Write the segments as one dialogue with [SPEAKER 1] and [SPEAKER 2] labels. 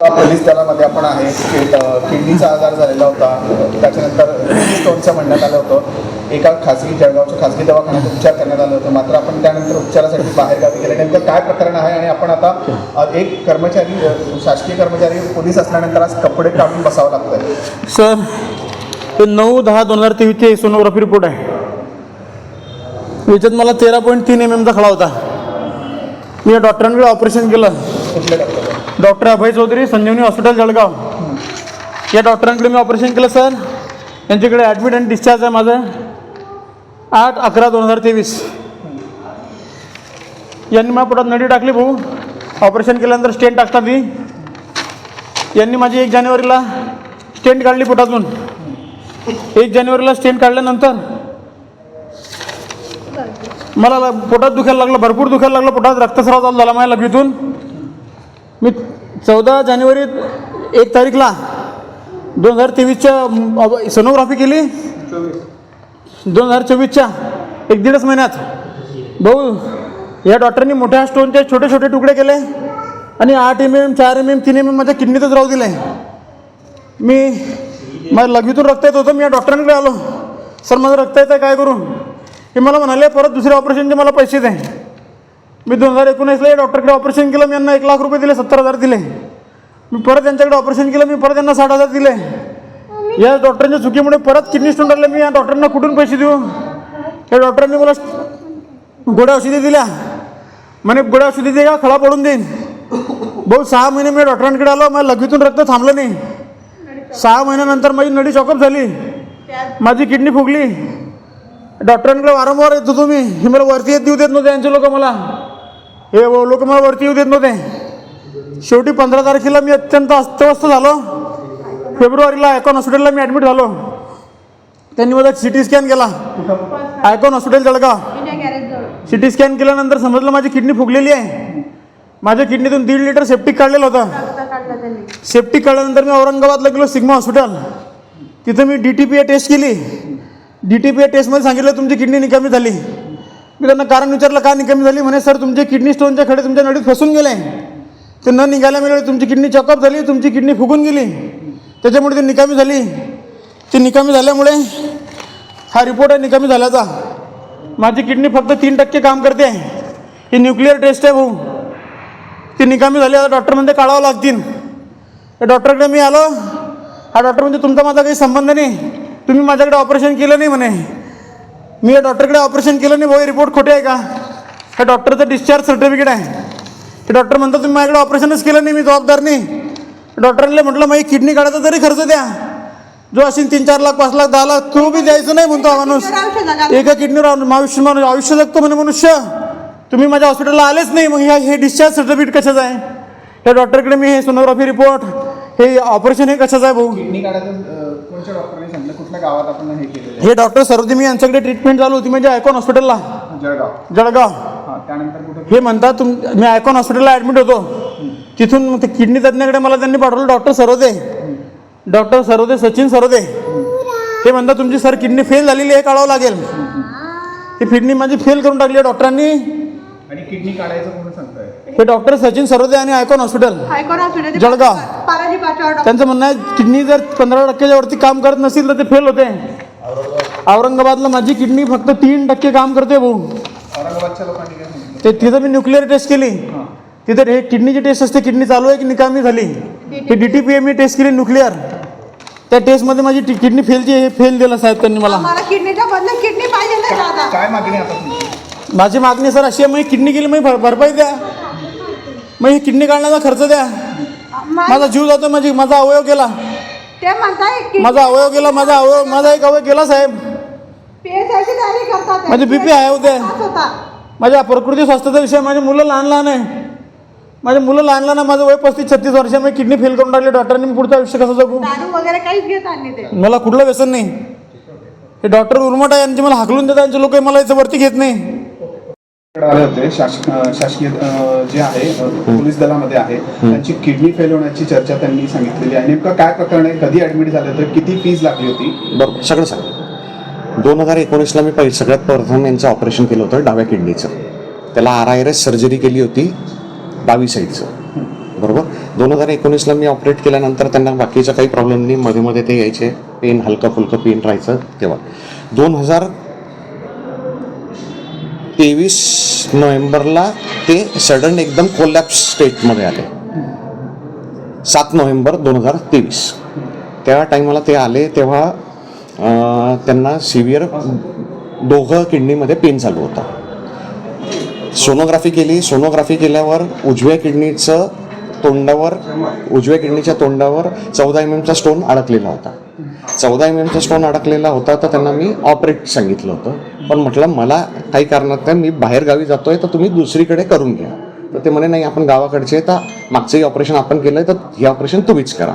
[SPEAKER 1] Police दलामध्ये आपण आहे. किडनीचा आजार झालेला होता. त्याच्यानंतर स्टोनचं म्हणण्यात आलं होतं. एका खासगी जळगावच्या खासगी दवाखान्यात उपचार करण्यात आलं होतं. मात्र आपण त्यानंतर उपचारासाठी बाहेरगावी गेले. नेमकं काय प्रकरण आहे आणि आपण आता एक कर्मचारी शासकीय कर्मचारी पोलीस असल्यानंतर आज कपडे काढून बसावं लागतंय.
[SPEAKER 2] सर ते नऊ दहा दोन हजार तेवीसचे सोनोग्राफी रिपोर्ट आहे. याच्यात मला तेरा पॉईंट तीन एम एमचा खडा होता. मी या डॉक्टरांकडे ऑपरेशन केलं.
[SPEAKER 1] कुठले doctor
[SPEAKER 2] doctor Abhay Chaudhari Sanjivani hospital Jalgaon. या डॉक्टरांकडे मी ऑपरेशन केलं सर. यांच्याकडे ॲडमिट आणि डिस्चार्ज आहे माझं. आठ अकरा दोन हजार तेवीस. यांनी मला पोटात नडी टाकली भाऊ. ऑपरेशन केल्यानंतर स्टेंट टाकतात ती यांनी माझी एक जानेवारीला स्टेंट काढली पोटातून. एक जानेवारीला स्टेंट काढल्यानंतर मला पोटात दुखायला लागलं भरपूर दुखायला लागलं पोटात रक्तस्राव चालू झाला माझ्या लघवीतून मी चौदा जानेवारी एक तारीखला दोन हजार तेवीसच्या सोनोग्राफी केली. दोन हजार चोवीसच्या एक दीडच महिन्यात. भाऊ या डॉक्टरांनी मोठ्या स्टोनचे छोटे छोटे तुकडे केले आणि आठ एम एम चार एम एम तीन एम एम माझ्या किडनीतच राहू दिले. मी माझ्या लघवीतून रक्त येत होतं मी या डॉक्टरांकडे आलो. सर माझं रक्त येतं काय करू? हे मला म्हणाले परत दुसऱ्या ऑपरेशनचे मला पैसे दे. मी दोन हजार एकोणीसला या डॉक्टरकडे ऑपरेशन केलं मी यांना एक लाख रुपये दिले सत्तर हजार दिले. मी परत यांच्याकडे ऑपरेशन केलं मी परत यांना साठ हजार दिले. या डॉक्टरांच्या चुकीमुळे परत किडनी स्टोन राहिले मी या डॉक्टरांना कुठून पैसे देऊ? या डॉक्टरांनी मला गोड्या औषधी दिल्या. म्हणे गोड्या औषधी दे का? खळा पडून देईन. भाऊ सहा महिने मी डॉक्टरांकडे आलो माझ्या लघवीतून रक्त थांबलं नाही. सहा महिन्यानंतर माझी नडी चॉकअप झाली. माझी किडनी फुगली. डॉक्टरांकडे वारंवार येत होतो मी हे मला वरती येत देऊ देत नव्हते यांचे लोक मला. हे लोक मला वरती येऊ देत नव्हते. शेवटी पंधरा तारखेला मी अत्यंत अस्तव्यस्त झालो. फेब्रुवारीला आयकॉन हॉस्पिटलला मी ॲडमिट झालो. त्यांनी माझा सी टी स्कॅन केला. Icon hospital Jalgaon. C T scan केल्यानंतर समजलं माझी किडनी फुगलेली आहे. माझ्या किडनीतून दीड लिटर सेप्टिक काढलेलं होतं. सेप्टिक काढल्यानंतर मी औरंगाबादला गेलो सिग्मा हॉस्पिटल. तिथं मी D T P A test केली. डी टी पी ए टेस्टमध्ये सांगितलं तुमची किडनी निकामी झाली. मी त्यांना कारण विचारलं का निकामी झाली. म्हणे सर तुमचे किडनी स्टोनचे खडे तुमच्या नडीत फसून गेले. ते न निघायला मिळाले तुमची किडनी चॉकअप झाली तुमची किडनी फुगून गेली. त्याच्यामुळे ती निकामी झाली. ती निकामी झाल्यामुळे हा रिपोर्ट आहे निकामी झाल्याचा. माझी किडनी फक्त तीन टक्के काम करते. ही न्यूक्लिअर टेस्ट आहे भाऊ. ती निकामी झाली आता डॉक्टर म्हणते काढावं लागतील. त्या डॉक्टरकडे मी आलो. हा डॉक्टर म्हणजे तुमचा माझा काही संबंध नाही. तुम्ही माझ्याकडे ऑपरेशन केलं नाही म्हणे. मी या डॉक्टरकडे ऑपरेशन केलं नाही भाऊ रिपोर्ट खोटे आहे का? त्या डॉक्टरचं डिस्चार्ज सर्टिफिकेट आहे. ते डॉक्टर म्हणतात तुम्ही माझ्याकडे ऑपरेशनच केलं नाही मी जबाबदार नाही. डॉक्टरला म्हटलं माझी किडनी काढायचा तरी खर्च द्या. जो असेल तीन चार लाख पाच लाख दहा लाख तो बी द्यायचं नाही म्हणतो हा माणूस. एका किडनीवर आयुष्य माणूस आयुष्य जगतो म्हणे मनुष्य. तुम्ही माझ्या हॉस्पिटलला आलेच नाही मग ह्या हे डिस्चार्ज सर्टिफिकेट कशाचं आहे? त्या डॉक्टरकडे मी हे सोनोग्राफी रिपोर्ट हे ऑपरेशन हे कशाचं आहे भाऊ?
[SPEAKER 1] किडनी काढायचं अ, कोणत्या डॉक्टरांनी सांगितलं? कुठल्या गावात आपण हे केलेलं
[SPEAKER 2] हे डॉक्टर सरोदे मी यांच्याकडे ट्रीटमेंट चालू होती म्हणजे आयकॉन हॉस्पिटलला.
[SPEAKER 1] आहे जळगाव.
[SPEAKER 2] जळगाव.
[SPEAKER 1] हां त्यानंतर कुठे
[SPEAKER 2] हे म्हणतात तुम मी आयकॉन हॉस्पिटलला ॲडमिट होतो. तिथून मग ते किडनी तज्ञाकडे मला त्यांनी पाठवलं डॉक्टर सरोदे. डॉक्टर सरोदे सचिन सरोदे. ते म्हणतात तुमची सर किडनी फेल झालेली आहे काढावं लागेल. ती किडनी माझी फेल करून टाकली आहे डॉक्टरांनी.
[SPEAKER 1] आणि किडनी काढायचं कोण
[SPEAKER 2] हे डॉक्टर सचिन सरोदे आणि आयकॉन हॉस्पिटल जळगाव.
[SPEAKER 3] जळगाव
[SPEAKER 2] त्यांचं म्हणणं आहे किडनी जर पंधरा टक्क्याच्या वरती काम करत नसेल तर ते फेल होते. औरंगाबादला माझी किडनी फक्त तीन टक्के काम करते भाऊ. ते तिथं मी न्यूक्लिअर टेस्ट केली. तिथं हे किडनीची टेस्ट असते किडनी चालू आहे की निकामी झाली? ही D T P M test केली न्यूक्लिअर त्या टेस्टमध्ये माझी किडनी फेलची हे फेल दिलं साहेब त्यांनी मला.
[SPEAKER 3] आम्हाला किडनीच्या बदले किडनी पाहिजे नाही दादा.
[SPEAKER 1] काय मागणी आहे आता तुमची?
[SPEAKER 2] माझी मागणी सर अशी आहे मग किडनी गेली भर भरपाई द्या. मग ही किडनी काढण्याचा खर्च द्या माझा जीव जातो माझी माझा अवयव गेला
[SPEAKER 3] ते म्हणताय की
[SPEAKER 2] माझा अवयव गेला माझा अवयव माझा एक अवयव गेला साहेब. माझे BP आहे उद्या.
[SPEAKER 3] त्रास होता.
[SPEAKER 2] माझ्या प्रकृती स्वास्थ्याचा विषय माझी मुलं लहान लहान आहे माझे मुलं लहान लहान आहे माझं वय पस्तीस छत्तीस वर्ष आहे. मी किडनी फेल करून टाकली डॉक्टरांनी मी पुढचं आयुष्य कसं जगू
[SPEAKER 3] वगैरे काहीच घेत नाही ते
[SPEAKER 2] मला कुठलं व्यसन नाही हे डॉक्टर उर्मट आहे यांचे मला हाकलून देतात यांचे लोक मला याचं वरती घेत नाही
[SPEAKER 1] आले होते. शासकीय जे आहे पोलीस दलामध्ये आहे त्यांची किडनी फेल होण्याची चर्चा त्यांनी सांगितलेली आहे. नेमकं काय प्रकरण आहे कधी ऍडमिट झाले तर किती फीज लागली होती?
[SPEAKER 4] बरोबर. सगळं सांग. दोन हजार एकोणीसला मी पहिले सगळ्यात प्रथम यांचं ऑपरेशन केलं होतं डाव्या किडनीचं. त्याला R I R S surgery केली होती डावी साईडचं बरोबर? दोन हजार एकोणीसला मी ऑपरेट केल्यानंतर त्यांना बाकीचा काही प्रॉब्लेम नाही. मध्ये मध्ये ते यायचे पेन हलकं फुलकं पेन राहायचं तेव्हा. दोन हजार तेवीस नोव्हेंबरला ते सडन एकदम कोलॅप्स स्टेटमध्ये आले. सात नोव्हेंबर दोन हजार तेवीस. त्या टायमाला ते आले तेव्हा त्यांना सिव्हिअर दोघं किडनीमध्ये पेन चालू होता. सोनोग्राफी केली सोनोग्राफी केल्यावर उजव्या किडनीचं तोंडावर उजव्या किडनीच्या तोंडावर चौदा एम एमचा स्टोन अडकलेला होता. चौदा एम एमचा स्टोन अडकलेला होता तर त्यांना मी ऑपरेट सांगितलं होतं. पण म्हटलं मला काही कारणात नाही मी बाहेर गावी जातोय तर तुम्ही दुसरीकडे करून घ्या. तर ते म्हणे नाही आपण गावाकडचे तर मागचंही ऑपरेशन आपण केलं तर हे ऑपरेशन तुम्हीच करा.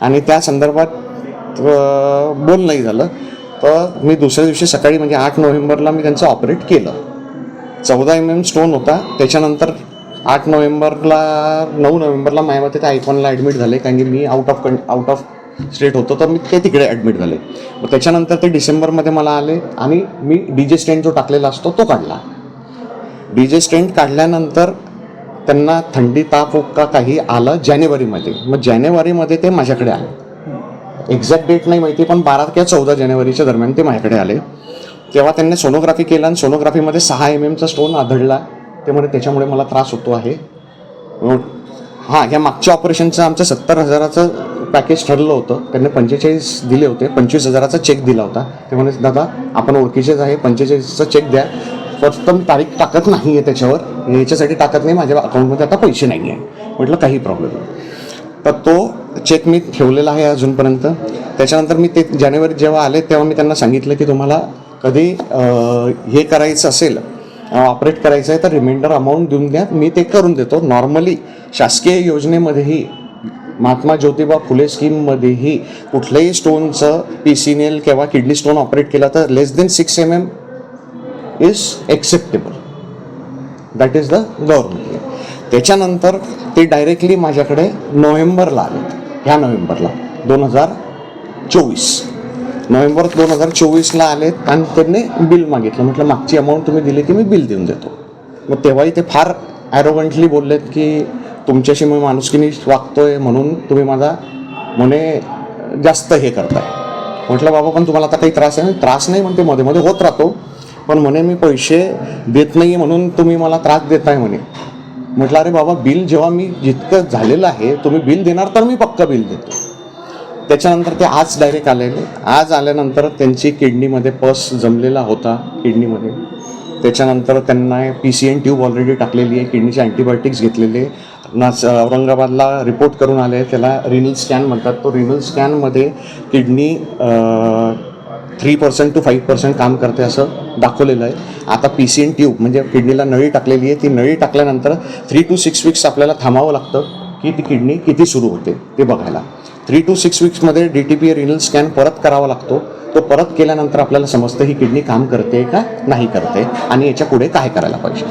[SPEAKER 4] आणि त्या संदर्भात बोल नाही झालं. तर मी दुसऱ्या दिवशी सकाळी म्हणजे आठ नोव्हेंबरला मी त्यांचं ऑपरेट केलं. चौदा एम एम स्टोन होता. त्याच्यानंतर आठ नोव्हेंबरला नऊ नोव्हेंबरला माझ्या मते ते आयफोनला ॲडमिट झाले कारण की मी आउट ऑफ कं आउट ऑफ स्टेट होतो तर मी ते तिकडे ॲडमिट झाले. मग त्याच्यानंतर ते डिसेंबरमध्ये मला आले आणि मी डी जे स्टँड जो टाकलेला असतो तो काढला. डी जे स्टँड काढल्यानंतर त्यांना थंडी ताप का काही आलं जानेवारीमध्ये. मग जानेवारीमध्ये ते माझ्याकडे आले. एक्झॅक्ट डेट नाही माहिती पण बारा किंवा चौदा जानेवारीच्या दरम्यान ते माझ्याकडे आले. तेव्हा त्यांनी सोनोग्राफी केला आणि सोनोग्राफीमध्ये सहा एम एमचा स्टोन आढळला ते म्हणे त्याच्यामुळे मला त्रास होतो आहे. हां ह्या मागच्या ऑपरेशनचं आमचं सत्तर हजाराचं पॅकेज ठरलं होतं. त्यांनी पंचेचाळीस दिले होते. पंचवीस हजाराचा चेक दिला होता. ते म्हणे दादा आपण ओळखीचेच आहे. पंचेचाळीसचा चेक द्या. फक्त मी तारीख टाकत नाही आहे त्याच्यावर. याच्यासाठी टाकत नाही. माझ्या अकाउंटमध्ये आता पैसे नाही आहे. म्हटलं काही प्रॉब्लेम नाही. तर तो चेक मी ठेवलेला आहे अजूनपर्यंत. त्याच्यानंतर मी ते जानेवारी जेव्हा आले तेव्हा मी त्यांना सांगितलं की तुम्हाला कधी हे करायचं असेल ऑपरेट करायचं आहे तर रिमाइंडर अमाऊंट देऊन द्या. मी ते करून देतो. नॉर्मली शासकीय योजनेमध्येही महात्मा ज्योतिबा फुले स्कीममध्येही कुठल्याही स्टोनचं पी सी एल किंवा किडनी स्टोन ऑपरेट केला तर less than six M M is acceptable that is the government त्याच्यानंतर ते डायरेक्टली माझ्याकडे नोव्हेंबरला आले. ह्या नोव्हेंबरला दोन हजार चोवीस. नोव्हेंबर दोन हजार चोवीसला आलेत आणि त्यांनी बिल मागितलं. म्हटलं मागची अमाऊंट तुम्ही दिली की मी बिल देऊन देतो. मग तेव्हाही ते फार ॲरोगंटली बोललेत की तुमच्याशी मी माणुसकीनी वागतोय म्हणून तुम्ही माझा म्हणे जास्त हे करताय. म्हटलं बाबा पण तुम्हाला आता काही त्रास आहे. त्रास नाही म्हणते मध्ये मध्ये होत राहतो. पण म्हणे मी पैसे देत नाही म्हणून तुम्ही मला त्रास देताय म्हणे. म्हटलं अरे बाबा बिल जेव्हा मी जितकं झालेलं आहे तुम्ही बिल देणार तर मी पक्का बिल देतो. त्याच्यानंतर ते आज डायरेक्ट आलेले. आज आल्यानंतर त्यांची किडनीमध्ये पस जमलेला होता किडनीमध्ये. त्याच्यानंतर त्यांना P C N tube already टाकलेली आहे. किडनीचे अँटीबायोटिक्स घेतलेले. नाच औरंगाबादला रिपोर्ट करून आले त्याला रिनल स्कॅन म्हणतात. तो renal स्कॅनमध्ये kidney three percent to five percent काम करते असं दाखवलेलं आहे. आता पी सी एन ट्यूब म्हणजे किडनीला नळी टाकलेली आहे. ती नळी टाकल्यानंतर थ्री टू सिक्स वीक्स आपल्याला थांबावं लागतं की ती किडनी किती सुरू होते ते बघायला. Three to six वीक्समध्ये D T P renal scan परत करावा लागतो. तो परत केल्यानंतर आपल्याला समजतं ही किडनी काम करते का नाही करते आणि याच्यापुढे काय करायला पाहिजे.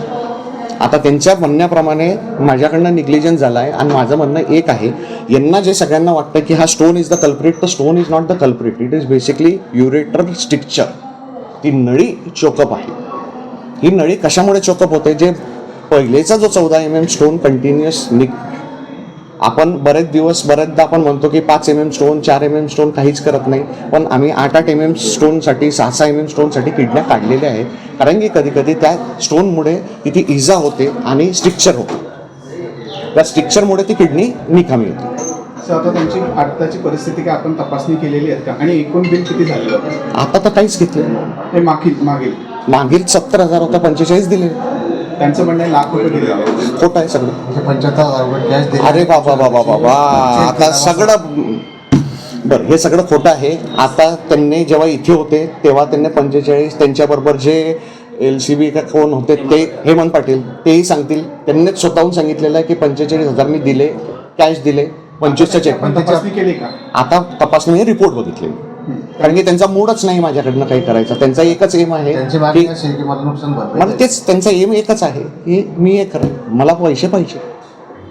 [SPEAKER 4] आता त्यांच्या म्हणण्याप्रमाणे माझ्याकडनं निग्लिजन झाला आहे आणि माझं म्हणणं एक आहे यांना जे सगळ्यांना वाटतं की हा स्टोन इज द कल्प्रिट तर stone is not the culprit it is basically ureter stricture ती नळी चोकअप आहे. ही नळी कशामुळे चोकअप होते? जे पहिलेचा जो चौदा एम एम स्टोन कंटिन्युअस निघ आपण बरेच दिवस बरेचदा आपण म्हणतो की पाच एम एम स्टोन चार एम एम स्टोन काहीच करत नाही. पण आम्ही आठ आठ एम एम स्टोनसाठी सहा सहा एम एम स्टोनसाठी किडन्या काढलेल्या आहेत. कारण की कधी कधी त्या स्टोनमुळे तिथे इजा होते आणि स्ट्रिक्चर होते. त्या स्ट्रिक्चरमुळे ती किडनी निकामी होते.
[SPEAKER 1] आता त्यांची आत्ताची परिस्थिती काय? आपण तपासणी केलेली आहे का? आणि एकूण बिल किती झालेलं
[SPEAKER 4] आता तर काहीच घेतलं
[SPEAKER 1] मागील मागील.
[SPEAKER 4] मागील सत्तर हजार होता पंचेचाळीस दिले.
[SPEAKER 1] त्यांचं म्हणणं आहे लाख रुपये आहेत.
[SPEAKER 4] खोटं आहे सगळं?
[SPEAKER 5] पंच्याहत्तर हजार रुपये कॅश दिले.
[SPEAKER 4] अरे बाबा बाबा बाबा आता सगळं बरं हे सगळं खोटं आहे. आता त्यांनी जेव्हा इथे होते तेव्हा त्यांनी पंचेचाळीस त्यांच्याबरोबर जे एल सी बी का कोण होते ते हेमंत पाटील तेही सांगतील. त्यांनीच स्वतःहून सांगितलेलं आहे की पंचेचाळीस हजार मी दिले कॅश दिले पंचवीसचा चेक
[SPEAKER 1] आपण तपासणी केली का?
[SPEAKER 4] आता तपासणी रिपोर्ट बघितले कारण की त्यांचा मूडच नाही माझ्याकडनं काही करायचा. त्यांचा एकच एम आहे की
[SPEAKER 5] मला
[SPEAKER 4] तेच त्यांचा एम एकच आहे की मी हे करेन. मला पैसे पाहिजे.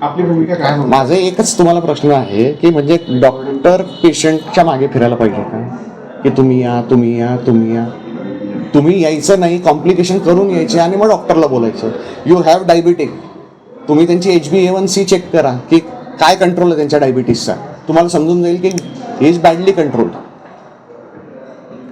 [SPEAKER 1] आपली भूमिका काय?
[SPEAKER 4] माझं एकच तुम्हाला प्रश्न आहे की म्हणजे डॉक्टर पेशंटच्या मागे फिरायला पाहिजे का? की तुम्ही या तुम्ही या तुम्ही या. तुम्ही यायचं नाही कॉम्प्लिकेशन करून यायचे आणि मग डॉक्टरला बोलायचं. यू हॅव डायबिटिक तुम्ही त्यांची H B A one C check करा की काय कंट्रोल आहे त्यांच्या डायबिटीसचा तुम्हाला समजून जाईल की इज बॅडली कंट्रोल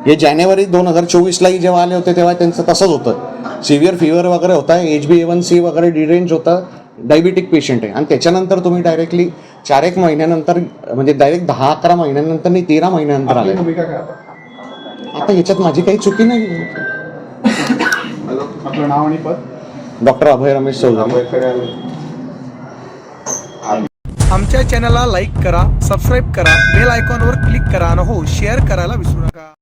[SPEAKER 4] हे जानेवारी दोन हजार चोवीसलाही जेव्हा आले होते तेव्हा त्यांचं तसंच होतं. सिव्हिअर फिवर वगैरे होता H B A one C वगैरे डिरेंज होतं डायबिटिक पेशंट आहे. आणि त्याच्यानंतर तुम्ही डायरेक्टली चार एक महिन्यानंतर म्हणजे डायरेक्ट दहा अकरा महिन्यानंतर नाही तेरा महिन्यानंतर आले. आता? याच्यात माझी काही चुकी नाही.
[SPEAKER 1] आपलं नाव आणि पद?
[SPEAKER 4] डॉक्टर अभय रमेश चौधरी.
[SPEAKER 6] आमच्या चॅनलला लाईक करा सबस्क्राईब करा बेल आयकॉनवर क्लिक करा आणि हो शेअर करायला विसरू नका.